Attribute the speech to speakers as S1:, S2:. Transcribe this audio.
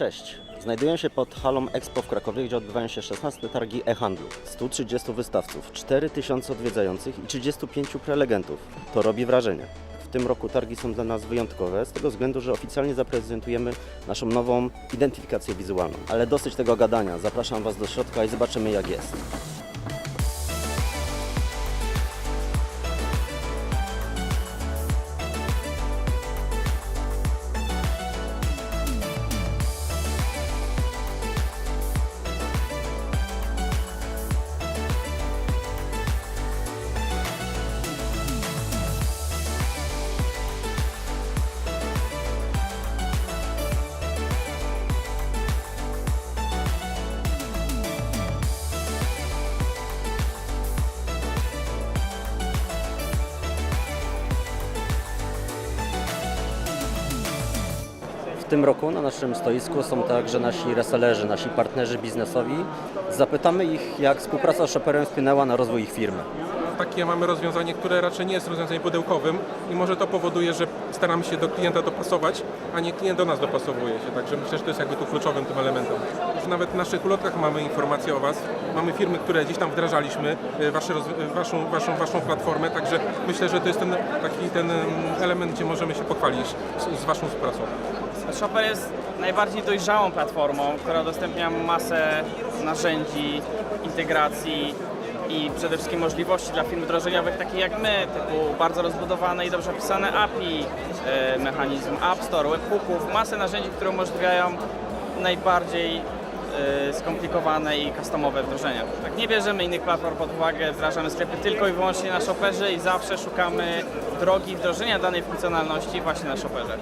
S1: Cześć. Znajduję się pod halą Expo w Krakowie, gdzie odbywają się 16 targi e-handlu. 130 wystawców, 4000 odwiedzających i 35 prelegentów. To robi wrażenie. W tym roku targi są dla nas wyjątkowe, z tego względu, że oficjalnie zaprezentujemy naszą nową identyfikację wizualną. Ale dosyć tego gadania. Zapraszam Was do środka i zobaczymy jak jest. Tym roku na naszym stoisku są także nasi resellerzy, nasi partnerzy biznesowi. Zapytamy ich, jak współpraca z Shopperem wpłynęła na rozwój ich firmy.
S2: Takie mamy rozwiązanie, które raczej nie jest rozwiązaniem pudełkowym i może to powoduje, że staramy się do klienta dopasować, a nie klient do nas dopasowuje się. Także myślę, że to jest jakby tu kluczowym tym elementem. Już nawet w naszych ulotkach mamy informacje o Was. Mamy firmy, które gdzieś tam wdrażaliśmy, y, wasze, waszą, waszą, waszą platformę, także myślę, że to jest ten taki ten mm, element, gdzie możemy się pochwalić z, z Waszą współpracą.
S3: Shopper jest najbardziej dojrzałą platformą, która udostępnia masę narzędzi, integracji i przede wszystkim możliwości dla firm wdrożeniowych takich jak my, typu bardzo rozbudowane i dobrze opisane API, e, mechanizm App Store, webhooków, masę narzędzi, które umożliwiają najbardziej e, skomplikowane i customowe wdrożenia. Tak nie bierzemy innych platform pod uwagę, wdrażamy sklepy tylko i wyłącznie na Shopperze i zawsze szukamy drogi wdrożenia danej funkcjonalności właśnie na Shopperze.